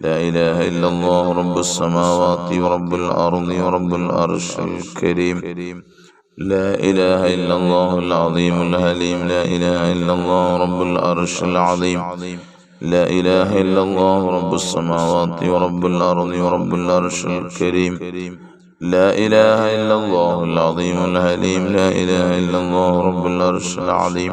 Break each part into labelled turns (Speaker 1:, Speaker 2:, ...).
Speaker 1: لا إله إلا الله رب السماوات ورب الأرض ورب العرش الكريم. لا إله إلا الله العظيم الحليم لا إله إلا الله رب العرش العظيم. لا إله إلا الله رب السماوات ورب الأرض ورب العرش الكريم. لا إله إلا الله العظيم الحليم لا إله إلا الله رب العرش العظيم.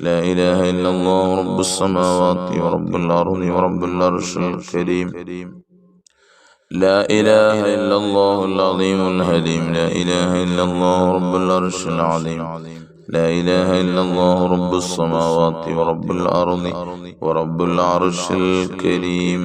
Speaker 1: لا إله إلا الله رب السماوات ورب الأرض ورب العرش الكريم. لا إله إلا الله العظيم الحليم. لا إله إلا الله رب العرش العظيم. لا إله إلا الله رب السماوات ورب الأرض ورب العرش الكريم.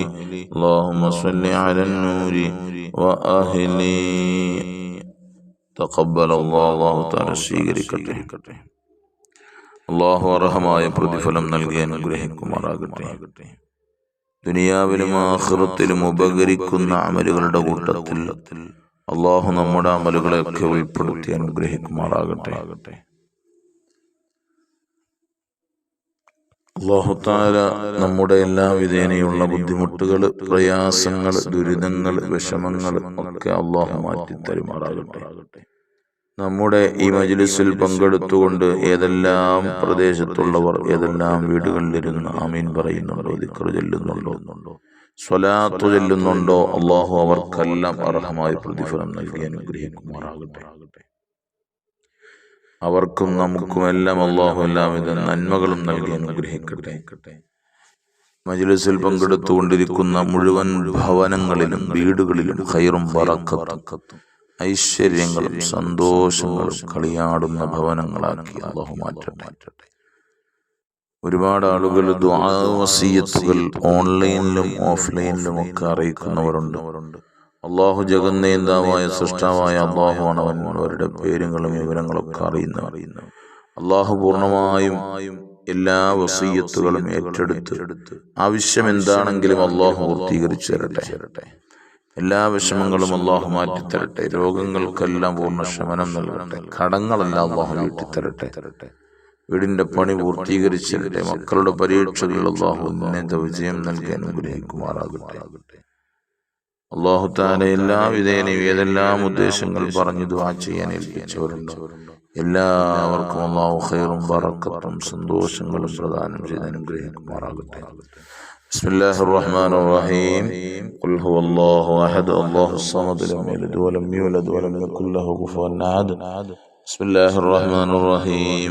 Speaker 1: اللهم صل على النور وأهله തഖബ്ബൽ അല്ലാഹു തആല സ്വീകരിക്കട്ടെ അള്ളാഹു അർഹമായ പ്രതിഫലം നൽകി അനുഗ്രഹിക്കുമാറാകട്ടെ ദുനിയാവിലും ആഖിറത്തിലും ഉപകരിക്കുന്ന അമലുകളുടെ കൂട്ടത്തിൽ അള്ളാഹു നമ്മുടെ അമലുകളെയൊക്കെ ഉൾപ്പെടുത്തി അനുഗ്രഹിക്കുമാറാകട്ടെ അള്ളാഹുത്താല നമ്മുടെ എല്ലാ വിധേനയുള്ള ബുദ്ധിമുട്ടുകൾ പ്രയാസങ്ങൾ ദുരിതങ്ങൾ വിഷമങ്ങൾ ഒക്കെ അള്ളാഹു മാറ്റി തരുമാറാകട്ടെ. നമ്മുടെ ഈ മജ്ലിസിൽ പങ്കെടുത്തുകൊണ്ട് ഏതെല്ലാം പ്രദേശത്തുള്ളവർ ഏതെല്ലാം വീടുകളിലിരുന്ന് ആമീൻ പറയുന്നുണ്ടോ ദിക്കർ ചെല്ലുന്നുണ്ടോ സ്വലാത്തു ചെല്ലുന്നുണ്ടോ അള്ളാഹു അവർക്കെല്ലാം അർഹമായ പ്രതിഫലം നൽകി അനുഗ്രഹിക്കുമാറാകട്ടെ. അവർക്കും നമുക്കും എല്ലാം അള്ളാഹു എല്ലാവിധ നന്മകളും നൽകി അനുഗ്രഹിക്കട്ടെ. മജ്ലിസിൽ പങ്കെടുത്തുകൊണ്ടിരിക്കുന്ന മുഴുവൻ ഭവനങ്ങളിലും വീടുകളിലും ഖൈറും പറക്കത്തും ഐശ്വര്യങ്ങളും സന്തോഷങ്ങളും കളിയാടുന്ന ഭവനങ്ങളാക്കി അള്ളാഹു മാറ്റട്ടെ. ഒരുപാട് ആളുകൾ ദ്വാസീയത്തുകൾ ഓൺലൈനിലും ഓഫ്ലൈനിലും ഒക്കെ അറിയിക്കുന്നവരുണ്ട്. അള്ളാഹു ജഗന്നേന്താവായ സൃഷ്ടാവായ അള്ളാഹുവാണ് അവൻ അവരുടെ പേരുകളും വിവരങ്ങളൊക്കെ അറിയുന്ന അറിയുന്നു അള്ളാഹു പൂർണമായും എല്ലാ വസീയത്തുകളും ഏറ്റെടുത്ത് ആവശ്യം എന്താണെങ്കിലും അള്ളാഹു പൂർത്തീകരിച്ചു തരട്ടെ. എല്ലാ വിഷമങ്ങളും അള്ളാഹു മാറ്റിത്തരട്ടെ. രോഗങ്ങൾക്കെല്ലാം പൂർണ ശമനം നൽകട്ടെ. കടങ്ങളെല്ലാം അള്ളാഹു വീട്ടിത്തരട്ടെ. തരട്ടെ വീടിന്റെ പണി പൂർത്തീകരിച്ചിരട്ടെ മക്കളുടെ പരീക്ഷകളിൽ അള്ളാഹു ഉന്നത വിജയം നൽകി അനുഗ്രഹിക്കുമാറാകട്ടെ. അള്ളാഹു താല എല്ലാ വിധേനയും ഏതെല്ലാം ഉദ്ദേശങ്ങൾ പറഞ്ഞു ദുആ ചെയ്യാൻ ഏൽപ്പിച്ചവരുണ്ടോ എല്ലാവർക്കും അള്ളാഹു ഖൈറും ബറക്കത്തും സന്തോഷങ്ങളും പ്രദാനം ചെയ്ത് അനുഗ്രഹിക്കുമാറാകട്ടെ بسم الله الرحمن الرحيم قل هو الله أحد الله الصمد لم يلد ولم يولد ولم يكن له كفوا أحد بسم الله الرحمن الرحيم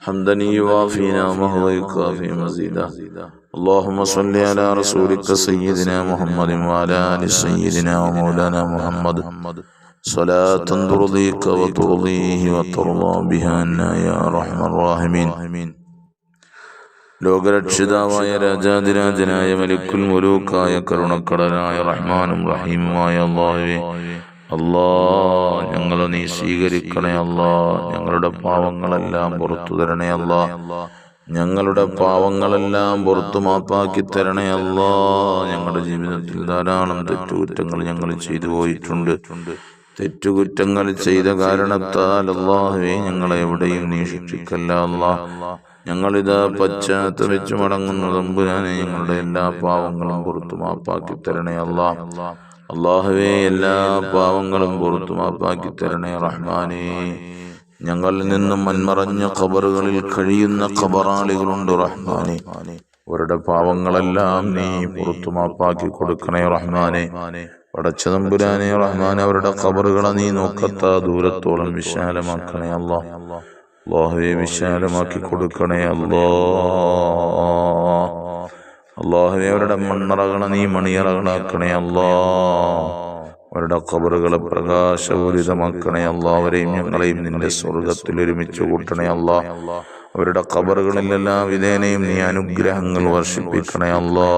Speaker 1: حمدا يوافي نعمه ويكافي مزيدا اللهم صل على رسولك سيدنا محمد وعلى آل سيدنا ومولانا محمد صلاة ترضيك وترضيه وترضى بها عنا يا أرحم الراحمين ലോകരക്ഷിതാവായ രാജാതിരാജനായ മലിക്കുൽ മുലൂക്കായ കരുണക്കടനായ റഹ്മാനും റഹീമുമായ അള്ളാഹുവേ അല്ലാ ഞങ്ങൾ നീ സ്വീകരിക്കണേ അല്ലാ. ഞങ്ങളുടെ പാവങ്ങളെല്ലാം പുറത്തു തരണേ അല്ലാ. ഞങ്ങളുടെ പാവങ്ങളെല്ലാം പുറത്തു മാപ്പാക്കി തരണേ അല്ലാ. ഞങ്ങളുടെ ജീവിതത്തിൽ ധാരാളം തെറ്റുകുറ്റങ്ങൾ ഞങ്ങൾ ചെയ്തു പോയിട്ടുണ്ട്. തെറ്റുകുറ്റങ്ങൾ ചെയ്ത കാരണത്താൽ അല്ലാഹുവേ ഞങ്ങളെ എവിടെയും നീ ശിക്ഷിക്കല്ല അല്ലാ. ഞങ്ങളിത് പശ്ചാത്തപിച്ചു മടങ്ങുന്ന തമ്പുരാനെ ഞങ്ങളുടെ എല്ലാ പാവങ്ങളും പുറത്തു മാപ്പാക്കി തരണേ അല്ലാ. അള്ളാഹുവേ എല്ലാ പാവങ്ങളും പുറത്തു മാപ്പാക്കി തരണേ റഹ്മാനേ. ഞങ്ങളിൽ നിന്നും മൺമറഞ്ഞ ഖബറുകളിൽ കഴിയുന്ന ഖബറാളികളുണ്ട് റഹ്മാനെ. അവരുടെ പാവങ്ങളെല്ലാം നീ പുറത്തു മാപ്പാക്കി കൊടുക്കണേ റഹ്മാനെ. പടച്ച തമ്പുരാനെ റഹ്മാൻ അവരുടെ ഖബറുകളെ നീ നോക്കത്ത ദൂരത്തോളം വിശാലമാക്കണേ അല്ലാ അള്ളാഹുവെ വിശാലമാക്കി കൊടുക്കണേ അല്ലാ അള്ളാഹുവെ അവരുടെ മണ്ണറകളെ നീ മണിയറകളാക്കണേ അല്ലാ. അവരുടെ കബറുകളെ പ്രകാശപൂരിതമാക്കണേ അല്ലാ. അവരെയും ഞങ്ങളെയും നിന്റെ സ്വർഗത്തിൽ ഒരുമിച്ച് കൂട്ടണേ അല്ലാ. അവരുടെ കബറുകളിലെല്ലാം വിധേനയും നീ അനുഗ്രഹങ്ങൾ വർഷിപ്പിക്കണേ അല്ലാ.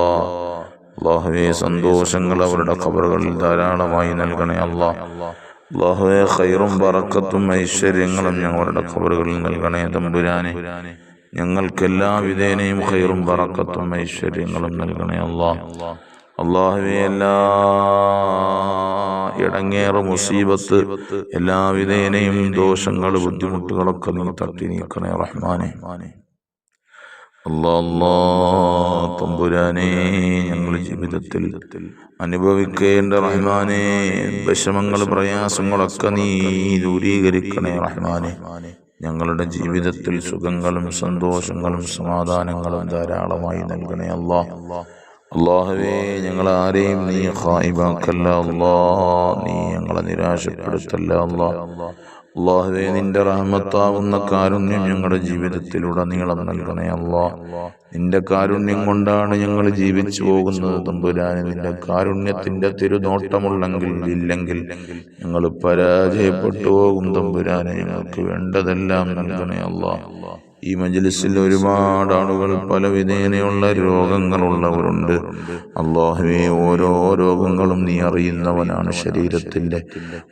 Speaker 1: അള്ളാഹുവെ സന്തോഷങ്ങൾ അവരുടെ കബറുകളിൽ ധാരാളമായി നൽകണേ അല്ലാ. അള്ളാഹുവെ ഖൈറും പറക്കത്തും ഐശ്വര്യങ്ങളും ഞങ്ങളുടെ കബറുകളിൽ നൽകണേ തമ്പുരാനെ. ഞങ്ങൾക്ക് എല്ലാ വിധേനയും ഖൈറും പറക്കത്തും ഐശ്വര്യങ്ങളും നൽകണേ അള്ളാ. അള്ളാഹുവെ എല്ലാ ഇടങ്ങേറ മുസീബത്ത് എല്ലാ വിധേനയും ദോഷങ്ങൾ ബുദ്ധിമുട്ടുകളൊക്കെ നീ തട്ടി നീക്കണേ റഹ്മാനെ. തമ്പുരാനെ ഞങ്ങൾ ജീവിതത്തിൽ അനുഭവിക്കേണ്ട റഹ്മാനെ വിഷമങ്ങൾ പ്രയാസങ്ങളൊക്കെ നീ ദൂരീകരിക്കണേ റഹ്മാനെ. ഞങ്ങളുടെ ജീവിതത്തിൽ സുഖങ്ങളും സന്തോഷങ്ങളും സമാധാനങ്ങളും ധാരാളമായി നൽകണേ അല്ലാ. അള്ളാഹുവേ ഞങ്ങൾ ആരെയും നീ ഹായിബാക്കല്ല അല്ലാ. നീ ഞങ്ങളെ നിരാശപ്പെടുത്തല്ല അല്ലാ. അള്ളാഹുവേ നിന്റെ റഹ്മത്താവുന്ന കാരുണ്യം ഞങ്ങളുടെ ജീവിതത്തിലുടനീളം നൽകണേ അല്ലാ നിന്റെ കാരുണ്യം കൊണ്ടാണ് ഞങ്ങൾ ജീവിച്ചു പോകുന്നത് തമ്പുരാന്. നിന്റെ കാരുണ്യത്തിന്റെ തിരുനോട്ടമുള്ളെങ്കിൽ ഇല്ലെങ്കിൽ ഞങ്ങൾ പരാജയപ്പെട്ടു പോകും തമ്പുരാനെ. ഞങ്ങൾക്ക് വേണ്ടതെല്ലാം നൽകണേ അല്ലാ ഈ മജ്ലിസിൽ ഒരുപാട് ആളുകൾ പല വിധേനയുള്ള രോഗങ്ങളുള്ളവരുണ്ട്. അള്ളാഹുവെ ഓരോ രോഗങ്ങളും നീ അറിയുന്നവനാണ് ശരീരത്തിന്റെ.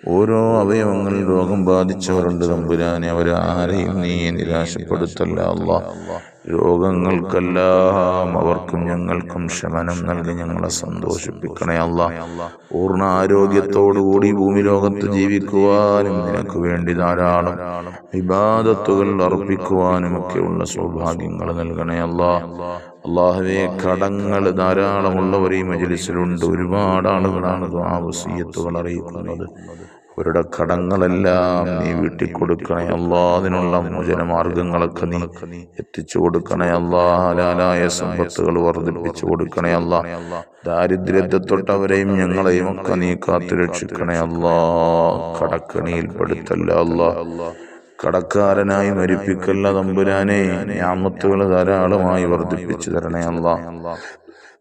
Speaker 1: ഓരോ അവയവങ്ങൾ രോഗം ബാധിച്ചവരുണ്ട് തമ്പുരാനെ. അവരാരെയും നീ നിരാശപ്പെടുത്തല്ല അള്ളാഹ്. രോഗങ്ങൾക്കെല്ലാം അവർക്കും ഞങ്ങൾക്കും ശമനം നൽകി ഞങ്ങളെ സന്തോഷിപ്പിക്കണേ അല്ല. പൂർണ ആരോഗ്യത്തോടുകൂടി ഭൂമി ലോകത്ത് ജീവിക്കുവാനും നിനക്ക് വേണ്ടി ധാരാളം വിവാദത്തുകൾ അർപ്പിക്കുവാനും ഒക്കെയുള്ള സൗഭാഗ്യങ്ങൾ നൽകണേ അല്ല. അള്ളാഹുവെ കടങ്ങൾ ധാരാളമുള്ളവർ ഈ മജലിസിലുണ്ട്. ഒരുപാട് ആളുകളാണ് ആ വസീയത്തുകൾ അറിയിക്കുന്നത്. അവരുടെ കടങ്ങളെല്ലാം നീ വീട്ടിക്കൊടുക്കണേ അല്ലാ അതിനുള്ള മോചന മാർഗങ്ങളൊക്കെ നീ എത്തിച്ചു കൊടുക്കണേ അല്ലാ ഹലാലായ സമ്പത്തുകൾ വർദ്ധിപ്പിച്ചു കൊടുക്കണേ അല്ലാ. ദാരിദ്ര്യത്തെ തൊട്ടവരെയും ഞങ്ങളെയും ഒക്കെ നീ കാത്തു രക്ഷിക്കണേ അല്ലാ. കടക്കണിയിൽപ്പെടുത്തല്ല അല്ലാ. കടക്കാരനായി മരിപ്പിക്കല്ല തമ്പുരാനെ ഞാമത്തുകൾ ധാരാളമായി വർദ്ധിപ്പിച്ചു തരണേ അല്ലാ.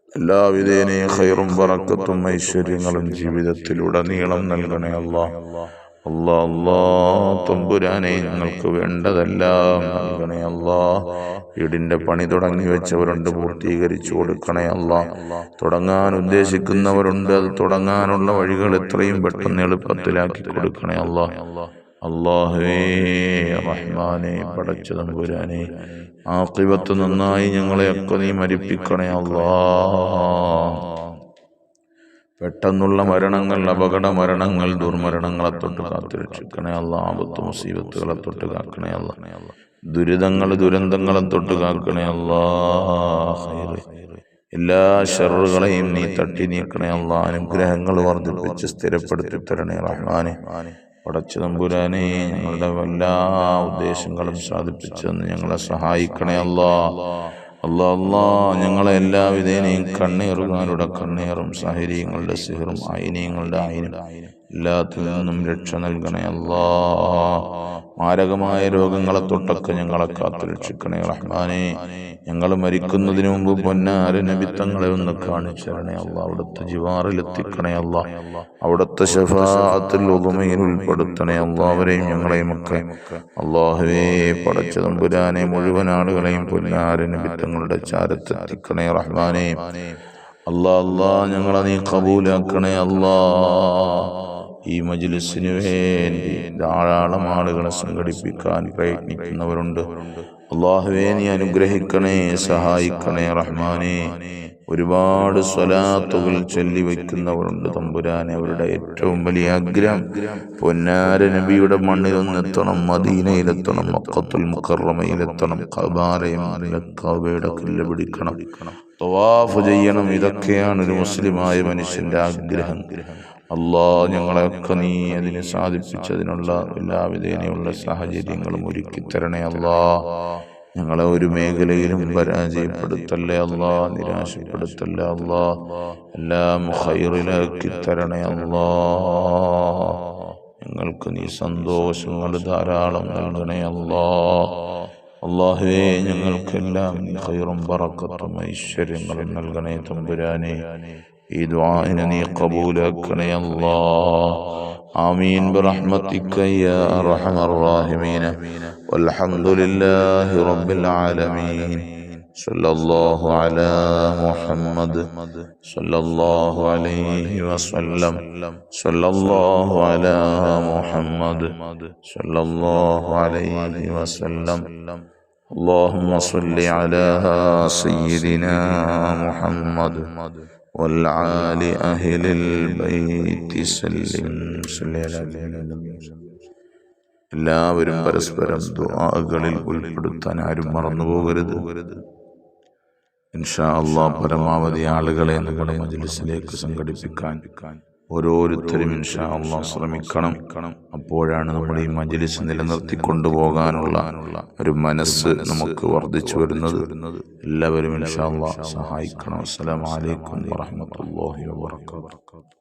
Speaker 1: എല്ലാവിധേനയും ഖൈറും പറക്കത്തും ഐശ്വര്യങ്ങളും ജീവിതത്തിലുടനീളം നൽകണേ അല്ലാ അല്ലാ അല്ലാ തമ്പുരാനെ ഞങ്ങൾക്ക് വേണ്ടതെല്ലാം നൽകണേ അല്ലാ വീടിന്റെ പണി തുടങ്ങി വെച്ചവരുണ്ട് പൂർത്തീകരിച്ചു കൊടുക്കണേ അല്ലാ തുടങ്ങാൻ ഉദ്ദേശിക്കുന്നവരുണ്ട് അത് തുടങ്ങാനുള്ള വഴികൾ എത്രയും പെട്ടെന്ന് എളുപ്പത്തിലാക്കി കൊടുക്കണേ അല്ലാ അള്ളാഹുവേ റഹ്മാനെ പടച്ച തമ്പുരാനെ ആക്കിബത്ത് നന്നായി ഞങ്ങളെയൊക്കെ നീ മരിപ്പിക്കണേ അള്ളാ പെട്ടെന്നുള്ള മരണങ്ങൾ അപകട മരണങ്ങൾ ദുർമരണങ്ങളെ തൊട്ട് കാത്തുരക്ഷിക്കണേ അല്ല. ആപത്ത് മുസീബത്തുകളെ തൊട്ട് കാക്കണേ അല്ല. ദുരിതങ്ങൾ ദുരന്തങ്ങളെ തൊട്ട് കാക്കണേ അല്ലാ. എല്ലാ ഷെറുകളെയും നീ തട്ടി നീക്കണേ അല്ല. അനുഗ്രഹങ്ങൾ വർദ്ധിപ്പിച്ച് സ്ഥിരപ്പെടുത്തി തരണേ റഹ്മാനെ. പടച്ചു തമ്പുരാനെ ഞങ്ങളുടെ എല്ലാ ഉദ്ദേശങ്ങളും സാധിപ്പിച്ചെന്ന് ഞങ്ങളെ സഹായിക്കണേ അല്ലാ. അല്ലാ അല്ലാ ഞങ്ങളെ എല്ലാ വിധേനയും കണ്ണീറുകാരുടെ കണ്ണീറും സഹരീയങ്ങളുടെ സിഹറും ആയിനീയങ്ങളുടെ ആയിനും എല്ലാത്തിൽ നിന്നും രക്ഷ നൽകണേ അല്ലാ. മാരകമായ രോഗങ്ങളെ തൊട്ടൊക്കെ ഞങ്ങളെ കാത്തു രക്ഷിക്കണേ റഹ്മാനെ. ഞങ്ങൾ മരിക്കുന്നതിന് മുമ്പ് പൊന്നാര നബിത്തങ്ങളെ ഒന്ന് കാണിച്ചരണേ അല്ല. അവിടുത്തെ ജിവാറിലെത്തിക്കണേ അല്ല. അവിടുത്തെ ശഫാത്തിൽ ഉപമയിൽ ഉൾപ്പെടുത്തണേ അല്ലാവരെയും ഞങ്ങളെയും ഒക്കെ അള്ളാഹുവേ പടച്ച തമ്പുരാനെ മുഴുവൻ ആളുകളെയും പൊന്നാര നബിത്തങ്ങളുടെ ചാരത്തെത്തിക്കണേ റഹ്മാനെ. അല്ലാ അല്ലാ ഞങ്ങളെ നീ കബൂലാക്കണേ അല്ലാ. ഈ മജ്ലിസിന് വേണ്ടി ധാരാളം ആളുകളെ സംഘടിപ്പിക്കാൻ പ്രയത്നിക്കുന്നവരുണ്ട്. അള്ളാഹുവേ നീ അനുഗ്രഹിക്കണേ സഹായിക്കണേ റഹ്മാനെ. ഒരുപാട് സ്വലാത്തുകൾ ചൊല്ലി വയ്ക്കുന്നവരുണ്ട് തമ്പുരാനെ. അവരുടെ ഏറ്റവും വലിയ ആഗ്രഹം പൊന്നാര നബിയുടെ മണ്ണിലൊന്നെത്തണം മദീനയിലെത്തണം മക്കത്തുൽ മുക്കറമയിലെത്തണം കബാരയുടെ കല്ല് പിടിക്കണം ചെയ്യണം. ഇതൊക്കെയാണ് ഒരു മുസ്ലിമായ മനുഷ്യന്റെ ആഗ്രഹം. അല്ലാ ഞങ്ങളെയൊക്കെ നീ അതിന് സാധിപ്പിച്ചതിനുള്ള എല്ലാവിധേനയുള്ള സാഹചര്യങ്ങളും ഒരുക്കി തരണേ അല്ലാ. ഞങ്ങളെ ഒരു മേഖലയിലും പരാജയപ്പെടുത്തല്ലേ അല്ലാ നിരാശപ്പെടുത്തല്ലേ അല്ലാ. എല്ലാം ഹൈറിലാക്കി തരണേ അല്ലാ. ഞങ്ങൾക്ക് നീ സന്തോഷങ്ങൾ ധാരാളം നൽകണേ അല്ലാ. അള്ളാഹുവേ ഞങ്ങൾക്കെല്ലാം ഹൈറും പറക്കത്തും ഐശ്വര്യങ്ങളും നൽകണേ തമ്പുരാനെ. ഈ ദുആഇനെ നീ കബൂലാക്കണേ അല്ലാ آمين برحمتك يا أرحم الراحمين والحمد لله رب العالمين صلى الله على محمد صلى الله عليه وسلم صلى الله على محمد صلى الله عليه وسلم اللهم صل على سيدنا محمد والعال أهل البيت سلم صل على എല്ലാവരും പരസ്പരം ദുആകളിൽ ഉൾപ്പെടുത്താൻ ആരും മറന്നു പോകരുത് ഇൻഷാ അള്ളാഹ് പരമാവധി ആളുകളെ നമ്മുടെ മജ്ലിസിലേക്ക് സംഘടിപ്പിക്കാൻ ഓരോരുത്തരും ഇൻഷാ അള്ളാഹ് ശ്രമിക്കണം. അപ്പോഴാണ് നമ്മൾ ഈ മജലിസ് നിലനിർത്തി കൊണ്ടുപോകാനുള്ള ഒരു മനസ്സ് നമുക്ക് വർദ്ധിച്ചു വരുന്നത്. എല്ലാവരും ഇൻഷാ അള്ളാഹ് സഹായിക്കണം. അസ്സലാമു അലൈക്കും വറഹ്മത്തുള്ളാഹി വബറകാതുഹു.